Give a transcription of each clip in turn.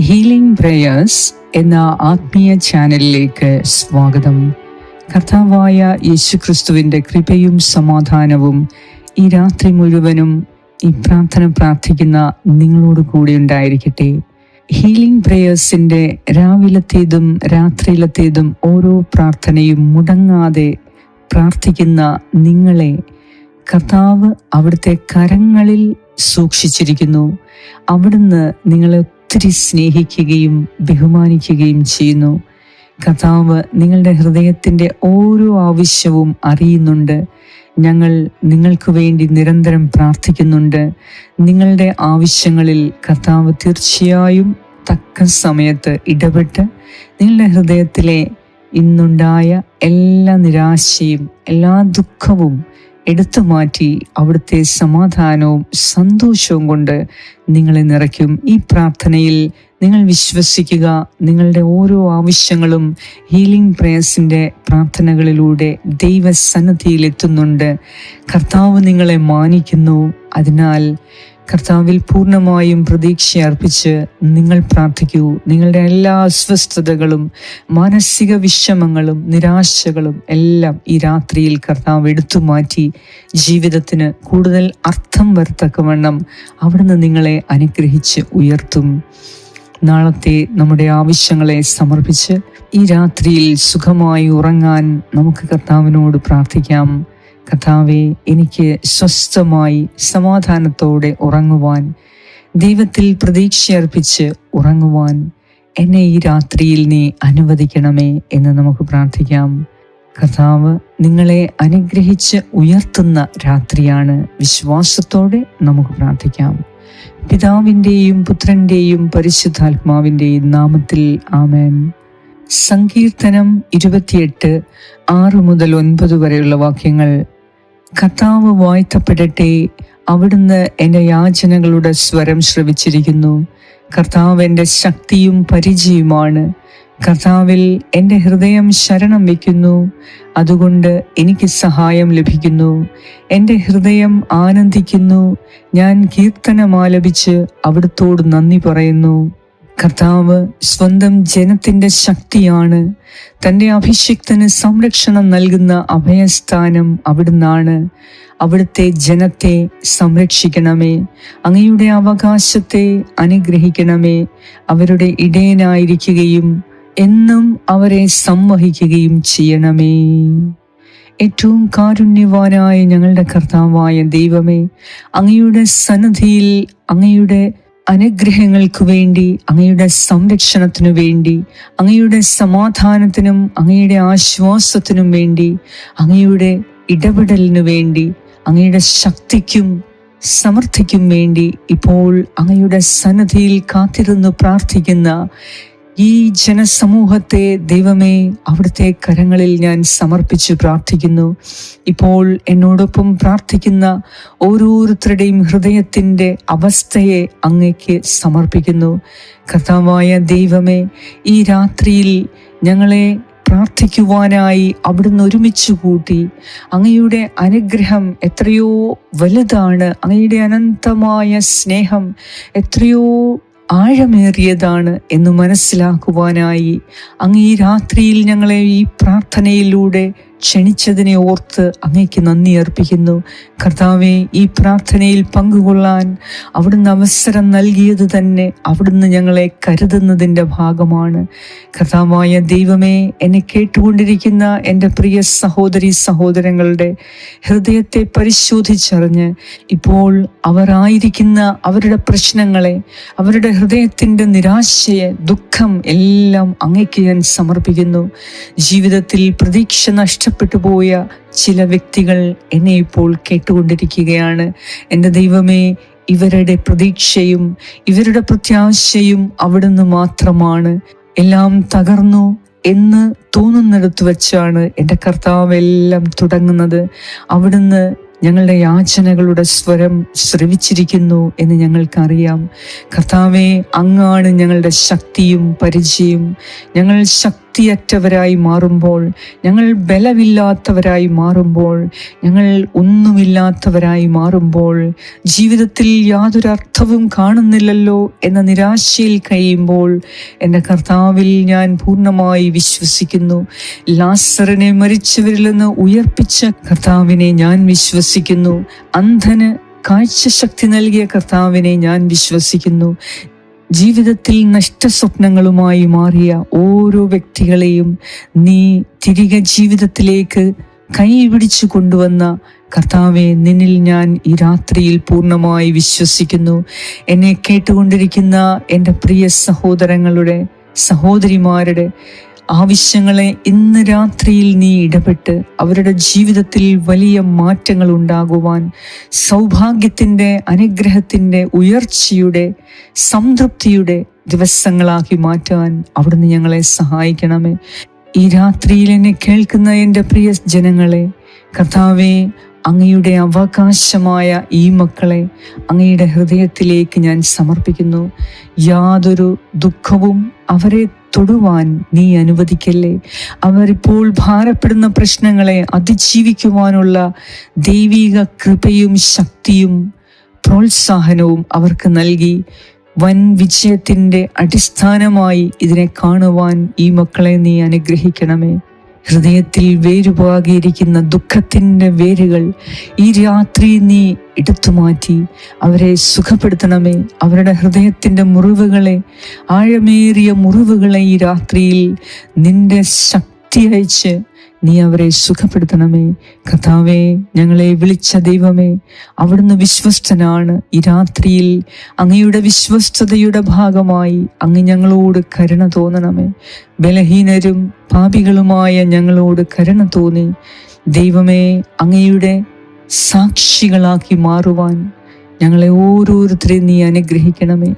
Healing prayers എന്ന ആത്മീയ ചാനലിലേക്ക് സ്വാഗതം. കർത്താവായ യേശുക്രിസ്തുവിന്റെ കൃപയും സമാധാനവും ഈ രാത്രി മുഴുവനും ഈ പ്രാർത്ഥന പ്രാർത്ഥിക്കുന്ന നിങ്ങളോട് കൂടി ഉണ്ടായിരിക്കട്ടെ. ഹീലിംഗ് പ്രേയേഴ്സിന്റെ രാവിലത്തേതും രാത്രിയിലത്തേതും ഓരോ പ്രാർത്ഥനയും മുടങ്ങാതെ പ്രാർത്ഥിക്കുന്ന നിങ്ങളെ കർത്താവ് അവിടുത്തെ കരങ്ങളിൽ സൂക്ഷിച്ചിരിക്കുന്നു. അവിടുന്ന് നിങ്ങളെ ഒത്തിരി സ്നേഹിക്കുകയും ബഹുമാനിക്കുകയും ചെയ്യുന്നു. കർത്താവ് നിങ്ങളുടെ ഹൃദയത്തിന്റെ ഓരോ ആവശ്യവും അറിയുന്നുണ്ട്. ഞങ്ങൾ നിങ്ങൾക്ക് വേണ്ടി നിരന്തരം പ്രാർത്ഥിക്കുന്നുണ്ട്. നിങ്ങളുടെ ആവശ്യങ്ങളിൽ കർത്താവ് തീർച്ചയായും തക്ക സമയത്ത് ഇടപെട്ട് നിങ്ങളുടെ ഹൃദയത്തിലെ ഇന്നുണ്ടായ എല്ലാ നിരാശയും എല്ലാ ദുഃഖവും എടുത്തു മാറ്റി അവിടുത്തെ സമാധാനവും സന്തോഷവും കൊണ്ട് നിങ്ങളെ നിറയ്ക്കും. ഈ പ്രാർത്ഥനയിൽ നിങ്ങൾ വിശ്വസിക്കുക. നിങ്ങളുടെ ഓരോ ആവശ്യങ്ങളും ഹീലിംഗ് പ്രേയേഴ്സിന്റെ പ്രാർത്ഥനകളിലൂടെ ദൈവസന്നദ്ധിയിൽ എത്തുന്നുണ്ട്. കർത്താവ് നിങ്ങളെ മാനിക്കുന്നു. അതിനാൽ കർത്താവിൽ പൂർണമായും പ്രതീക്ഷ അർപ്പിച്ച് നിങ്ങൾ പ്രാർത്ഥിക്കൂ. നിങ്ങളുടെ എല്ലാ അസ്വസ്ഥതകളും മാനസിക വിഷമങ്ങളും നിരാശകളും എല്ലാം ഈ രാത്രിയിൽ കർത്താവ് എടുത്തു മാറ്റി ജീവിതത്തിന് കൂടുതൽ അർത്ഥം വരത്തക്കവണ്ണം അവിടുന്ന് നിങ്ങളെ അനുഗ്രഹിച്ച് ഉയർത്തും. നാളത്തെ നമ്മുടെ ആവശ്യങ്ങളെ സമർപ്പിച്ച് ഈ രാത്രിയിൽ സുഖമായി ഉറങ്ങാൻ നമുക്ക് കർത്താവിനോട് പ്രാർത്ഥിക്കാം. കർത്താവെ എനിക്ക് സ്വസ്ഥമായി സമാധാനത്തോടെ ഉറങ്ങുവാൻ ദൈവത്തിൽ പ്രതീക്ഷയർപ്പിച്ച് ഉറങ്ങുവാൻ എന്നെ ഈ രാത്രിയിൽ നീ അനുവദിക്കണമേ എന്ന് നമുക്ക് പ്രാർത്ഥിക്കാം. കർത്താവ് നിങ്ങളെ അനുഗ്രഹിച്ച് ഉയർത്തുന്ന രാത്രിയാണ് വിശ്വാസത്തോടെ നമുക്ക് പ്രാർത്ഥിക്കാം. പിതാവിന്റെയും പുത്രന്റെയും പരിശുദ്ധാത്മാവിന്റെയും നാമത്തിൽ ആമേൻ. സങ്കീർത്തനം ഇരുപത്തിയെട്ട് ആറ് മുതൽ ഒൻപത് വരെയുള്ള വാക്യങ്ങൾ കർത്താവ് വാഴ്ത്തപ്പെടട്ടെ. അവിടുന്ന് എന്റെ യാചനകളുടെ സ്വരം ശ്രവിച്ചിരിക്കുന്നു. കർത്താവ് എന്റെ ശക്തിയും പരിചയവുമാണ്. കർത്താവിൽ എന്റെ ഹൃദയം ശരണം വയ്ക്കുന്നു. അതുകൊണ്ട് എനിക്ക് സഹായം ലഭിക്കുന്നു. എന്റെ ഹൃദയം ആനന്ദിക്കുന്നു. ഞാൻ കീർത്തനമാലപിച്ച് അവിടുത്തോട് നന്ദി പറയുന്നു. കർത്താവ് സ്വന്തം ജനത്തിന്റെ ശക്തിയാണ്. തന്റെ അഭിഷിക്തന് സംരക്ഷണം നൽകുന്ന അഭയസ്ഥാനം അവിടുന്നാണ്. അവിടുത്തെ ജനത്തെ സംരക്ഷിക്കണമേ. അങ്ങയുടെ അവകാശത്തെ അനുഗ്രഹിക്കണമേ. അവരുടെ ഇടയനായിരിക്കുകയും എന്നും അവരെ സംവഹിക്കുകയും ചെയ്യണമേ. ഏറ്റവും കാരുണ്യവാനായ ഞങ്ങളുടെ കർത്താവായ ദൈവമേ അങ്ങയുടെ സന്നദ്ധിയിൽ അങ്ങയുടെ അനുഗ്രഹങ്ങൾക്ക് വേണ്ടി അങ്ങയുടെ സംരക്ഷണത്തിനു വേണ്ടി അങ്ങയുടെ സമാധാനത്തിനും അങ്ങയുടെ ആശ്വാസത്തിനും വേണ്ടി അങ്ങയുടെ ഇടപെടലിനു വേണ്ടി അങ്ങയുടെ ശക്തിക്കും സമർത്ഥിക്കും വേണ്ടി ഇപ്പോൾ അങ്ങയുടെ സന്നദ്ധിയിൽ കാത്തിരുന്ന് പ്രാർത്ഥിക്കുന്ന ഈ ജനസമൂഹത്തെ ദൈവമേ അവിടുത്തെ കരങ്ങളിൽ ഞാൻ സമർപ്പിച്ച് പ്രാർത്ഥിക്കുന്നു. ഇപ്പോൾ എന്നോടൊപ്പം പ്രാർത്ഥിക്കുന്ന ഓരോരുത്തരുടെയും ഹൃദയത്തിന്റെ അവസ്ഥയെ അങ്ങയ്ക്ക് സമർപ്പിക്കുന്നു. കർത്താവായ ദൈവമേ ഈ രാത്രിയിൽ ഞങ്ങളെ പ്രാർത്ഥിക്കുവാനായി അവിടുന്ന് ഒരുമിച്ച് കൂട്ടി അങ്ങയുടെ അനുഗ്രഹം എത്രയോ വലുതാണ് അങ്ങയുടെ അനന്തമായ സ്നേഹം എത്രയോ ആഴമേറിയതാണ് എന്ന് മനസ്സിലാക്കുവാനായി അങ്ങ് ഈ രാത്രിയിൽ ഞങ്ങളെ ഈ പ്രാർത്ഥനയിലൂടെ ക്ഷണിച്ചതിനെ ഓർത്ത് അങ്ങയ്ക്ക് നന്ദി അർപ്പിക്കുന്നു. കർത്താവെ ഈ പ്രാർത്ഥനയിൽ പങ്കുകൊള്ളാൻ അവിടുന്ന് അവസരം നൽകിയത് തന്നെ അവിടുന്ന് ഞങ്ങളെ കരുതുന്നതിന്റെ ഭാഗമാണ്. കർത്താവായ ദൈവമേ എന്നെ കേട്ടുകൊണ്ടിരിക്കുന്ന എന്റെ പ്രിയ സഹോദരി സഹോദരങ്ങളുടെ ഹൃദയത്തെ പരിശോധിച്ചറിഞ്ഞ് ഇപ്പോൾ അവരായിരിക്കുന്ന അവരുടെ പ്രശ്നങ്ങളെ അവരുടെ ഹൃദയത്തിന്റെ നിരാശയെ ദുഃഖം എല്ലാം അങ്ങയ്ക്ക് ഞാൻ സമർപ്പിക്കുന്നു. ജീവിതത്തിൽ പ്രതീക്ഷ നഷ്ടപ്പെട്ടു പോയ ചില വ്യക്തികൾ എന്നെ ഇപ്പോൾ കേട്ടുകൊണ്ടിരിക്കുകയാണ്. എന്റെ ദൈവമേ ഇവരുടെ പ്രതീക്ഷയും ഇവരുടെ പ്രത്യാശയും അവിടുന്ന് മാത്രമാണ്. എല്ലാം തകർന്നു എന്ന് തോന്നുന്നിടത്ത് വെച്ചാണ് എന്റെ കർത്താവ് എല്ലാം തുടങ്ങുന്നത്. അവിടുന്ന് ഞങ്ങളുടെ യാചനകളുടെ സ്വരം ശ്രവിച്ചിരിക്കുന്നു എന്ന് ഞങ്ങൾക്കറിയാം. കർത്താവെ അങ്ങാണ് ഞങ്ങളുടെ ശക്തിയും പരിചയം. ഞങ്ങൾ ശക്തിയറ്റവരായി മാറുമ്പോൾ ഞങ്ങൾ ബലമില്ലാത്തവരായി മാറുമ്പോൾ ഞങ്ങൾ ഒന്നുമില്ലാത്തവരായി മാറുമ്പോൾ ജീവിതത്തിൽ യാതൊരു അർത്ഥവും കാണുന്നില്ലല്ലോ എന്ന നിരാശയിൽ കഴിയുമ്പോൾ എന്റെ കർത്താവിൽ ഞാൻ പൂർണമായി വിശ്വസിക്കുന്നു. ലാസറിനെ മരിച്ചവരിൽ നിന്ന് ഉയർപ്പിച്ച കർത്താവിനെ ഞാൻ വിശ്വസിക്കുന്നു. അന്ധന് കാഴ്ചശക്തി നൽകിയ കർത്താവിനെ ഞാൻ വിശ്വസിക്കുന്നു. ജീവിതത്തിൽ നഷ്ട സ്വപ്നങ്ങളുമായി മാറിയ ഓരോ വ്യക്തികളെയും നീ തിരികെ ജീവിതത്തിലേക്ക് കൈപിടിച്ചു കൊണ്ടുവന്ന കർത്താവെ നിന്നിൽ ഞാൻ ഈ രാത്രിയിൽ പൂർണമായി വിശ്വസിക്കുന്നു. എന്നെ കേട്ടുകൊണ്ടിരിക്കുന്ന എന്റെ പ്രിയ സഹോദരങ്ങളുടെ സഹോദരിമാരുടെ ആവശ്യങ്ങളെ ഇന്ന് രാത്രിയിൽ നീ ഇടപെട്ട് അവരുടെ ജീവിതത്തിൽ വലിയ മാറ്റങ്ങൾ ഉണ്ടാകുവാൻ സൗഭാഗ്യത്തിന്റെ അനുഗ്രഹത്തിന്റെ ഉയർച്ചയുടെ സംതൃപ്തിയുടെ ദിവസങ്ങളാക്കി മാറ്റാൻ അവിടുന്ന് ഞങ്ങളെ സഹായിക്കണമേ. ഈ രാത്രിയിൽ എന്നെ കേൾക്കുന്ന എന്റെ പ്രിയ ജനങ്ങളെ കഥാവേ അങ്ങയുടെ അവകാശമായ ഈ മക്കളെ അങ്ങയുടെ ഹൃദയത്തിലേക്ക് ഞാൻ സമർപ്പിക്കുന്നു. യാതൊരു ദുഃഖവും അവരെ തൊടുവാൻ നീ അനുവദിക്കല്ലേ? അവരിപ്പോൾ ഭാരപ്പെടുന്ന പ്രശ്നങ്ങളെ അതിജീവിക്കുവാനുള്ള ദൈവിക കൃപയും ശക്തിയും പ്രോത്സാഹനവും അവർക്ക് നൽകി. വൻ വിജയത്തിന്റെ അടിസ്ഥാനമായി ഇതിനെ കാണുവാൻ ഈ മക്കളെ നീ അനുഗ്രഹിക്കണമേ. ഹൃദയത്തിൽ വേരുപാകിയിരിക്കുന്ന ദുഃഖത്തിന്റെ വേരുകൾ ഈ രാത്രി നീ എടുത്തു മാറ്റി. അവരെ സുഖപ്പെടുത്തണമേ. അവരുടെ ഹൃദയത്തിന്റെ മുറിവുകളെ ആഴമേറിയ മുറിവുകളെ ഈ രാത്രിയിൽ നിന്റെ ശക്തി അയച്ച് നീ അവരെ സുഖപ്പെടുത്തണമേ. കഥാവേ ഞങ്ങളെ വിളിച്ച ദൈവമേ അവിടുന്ന് വിശ്വസ്തനാണ്. ഈ രാത്രിയിൽ അങ്ങയുടെ വിശ്വസ്തതയുടെ ഭാഗമായി അങ്ങ് ഞങ്ങളോട് കരുണ തോന്നണമേ. ബലഹീനരും പാപികളുമായ ഞങ്ങളോട് കരുണ തോന്നി. ദൈവമേ അങ്ങയുടെ സാക്ഷികളാക്കി മാറുവാൻ ഞങ്ങളെ ഓരോരുത്തരെയും നീ അനുഗ്രഹിക്കണമേ.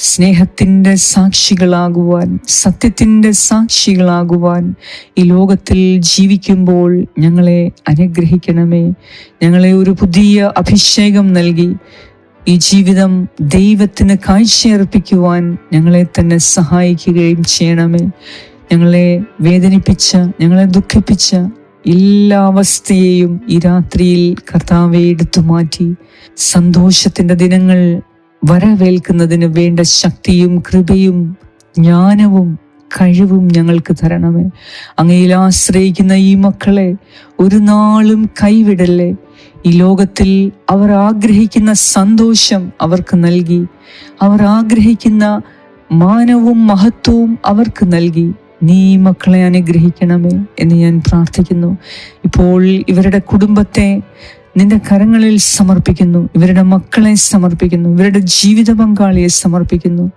സ്നേഹത്തിന്റെ സാക്ഷികളാകുവാൻ സത്യത്തിന്റെ സാക്ഷികളാകുവാൻ ഈ ലോകത്തിൽ ജീവിക്കുമ്പോൾ ഞങ്ങളെ അനുഗ്രഹിക്കണമേ. ഞങ്ങളെ ഒരു പുതിയ അഭിഷേകം നൽകി. ഈ ജീവിതം ദൈവത്തിന് കാഴ്ചയർപ്പിക്കുവാൻ ഞങ്ങളെ തന്നെ സഹായിക്കുകയും ചെയ്യണമേ. ഞങ്ങളെ വേദനിപ്പിച്ച ഞങ്ങളെ ദുഃഖിപ്പിച്ച എല്ലാ അവസ്ഥയെയും ഈ രാത്രിയിൽ കർത്താവെ എടുത്തു മാറ്റി സന്തോഷത്തിന്റെ ദിനങ്ങൾ വരവേൽക്കുന്നതിന് വേണ്ട ശക്തിയും കൃപയും ജ്ഞാനവും കഴിവും ഞങ്ങൾക്ക് തരണമേ. അങ്ങയിൽ ആശ്രയിക്കുന്ന ഈ മക്കളെ ഒരു നാളും കൈവിടല്ലേ. ഈ ലോകത്തിൽ അവർ ആഗ്രഹിക്കുന്ന സന്തോഷം അവർക്ക് നൽകി. അവർ ആഗ്രഹിക്കുന്ന മാനവും മഹത്വവും അവർക്ക് നൽകി. നീ ഈ മക്കളെ അനുഗ്രഹിക്കണമേ എന്ന് ഞാൻ പ്രാർത്ഥിക്കുന്നു. ഇപ്പോൾ ഇവരുടെ കുടുംബത്തെ നിന്റെ കരങ്ങളിൽ സമർപ്പിക്കുന്നു. ഇവരുടെ മക്കളെ സമർപ്പിക്കുന്നു. ഇവരുടെ ജീവിത പങ്കാളിയെ സമർപ്പിക്കുന്നു.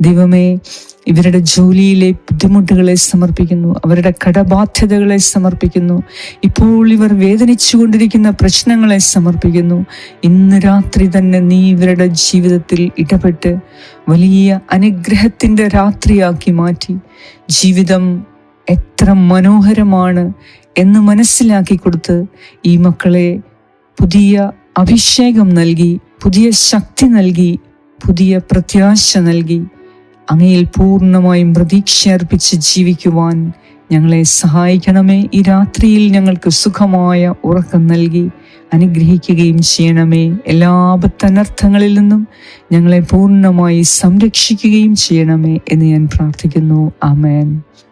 ദൈവമേ ഇവരുടെ ജോലിയിലെ ബുദ്ധിമുട്ടുകളെ സമർപ്പിക്കുന്നു. അവരുടെ കടബാധ്യതകളെ സമർപ്പിക്കുന്നു. ഇപ്പോൾ ഇവർ വേദനിച്ചുകൊണ്ടിരിക്കുന്ന പ്രശ്നങ്ങളെ സമർപ്പിക്കുന്നു. ഇന്ന് രാത്രി തന്നെ നീ ഇവരുടെ ജീവിതത്തിൽ ഇടപെട്ട് വലിയ അനുഗ്രഹത്തിന്റെ രാത്രിയാക്കി മാറ്റി. ജീവിതം എത്ര മനോഹരമാണ് എന്ന് മനസ്സിലാക്കി കൊടുത്ത് ഈ മക്കളെ പുതിയ അഭിഷേകം നൽകി പുതിയ ശക്തി നൽകി പുതിയ പ്രത്യാശ നൽകി. അങ്ങയിൽ പൂർണമായും പ്രതീക്ഷ അർപ്പിച്ച് ജീവിക്കുവാൻ ഞങ്ങളെ സഹായിക്കണമേ. ഈ രാത്രിയിൽ ഞങ്ങൾക്ക് സുഖമായ ഉറക്കം നൽകി അനുഗ്രഹിക്കുകയും ചെയ്യണമേ. എല്ലാ അബദ്ധനർത്ഥങ്ങളിൽ നിന്നും ഞങ്ങളെ പൂർണമായി സംരക്ഷിക്കുകയും ചെയ്യണമേ എന്ന് ഞാൻ പ്രാർത്ഥിക്കുന്നു. ആമേൻ.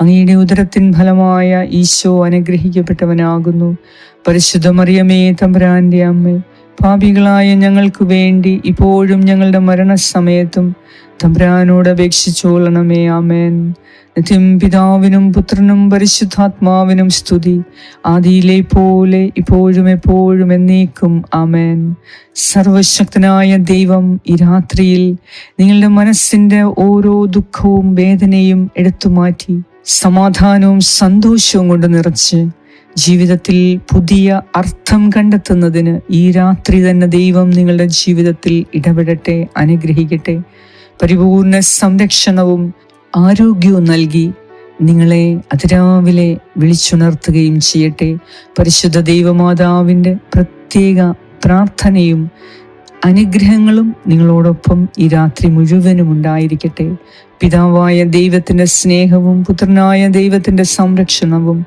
അങ്ങയുടെ ഉദരത്തിൻ ഫലമായ ഈശോ അനുഗ്രഹിക്കപ്പെട്ടവനാകുന്നു. പരിശുദ്ധ മറിയമേ തമ്പുരാന്റെ അമ്മ പാപികളായ ഞങ്ങൾക്ക് വേണ്ടി ഇപ്പോഴും ഞങ്ങളുടെ മരണസമയത്തും തമ്പുരാനോട് അപേക്ഷിച്ചോളണമേ ആമേൻ. നിത്യം പിതാവിനും പുത്രനും പരിശുദ്ധാത്മാവിനും സ്തുതി. ആദിയിലെ പോലെ ഇപ്പോഴും എപ്പോഴും എന്നേക്കും ആമേൻ. സർവശക്തനായ ദൈവം ഈ രാത്രിയിൽ നിങ്ങളുടെ മനസ്സിന്റെ ഓരോ ദുഃഖവും വേദനയും എടുത്തു മാറ്റി സമാധാനവും സന്തോഷവും കൊണ്ട് നിറച്ച് ജീവിതത്തിൽ പുതിയ അർത്ഥം കണ്ടെത്തുന്നതിന് ഈ രാത്രി തന്നെ ദൈവം നിങ്ങളുടെ ജീവിതത്തിൽ ഇടപെടട്ടെ അനുഗ്രഹിക്കട്ടെ. പരിപൂർണ സംരക്ഷണവും ആരോഗ്യവും നൽകി നിങ്ങളെ അതിരാവിലെ വിളിച്ചുണർത്തുകയും ചെയ്യട്ടെ. പരിശുദ്ധ ദൈവമാതാവിന്റെ പ്രത്യേക പ്രാർത്ഥനയും അനുഗ്രഹങ്ങളും നിങ്ങളോടൊപ്പം ഈ രാത്രി മുഴുവനും ഉണ്ടായിരിക്കട്ടെ. പിതാവായ ദൈവത്തിന്റെ സ്നേഹവും പുത്രനായ ദൈവത്തിന്റെ സംരക്ഷണവും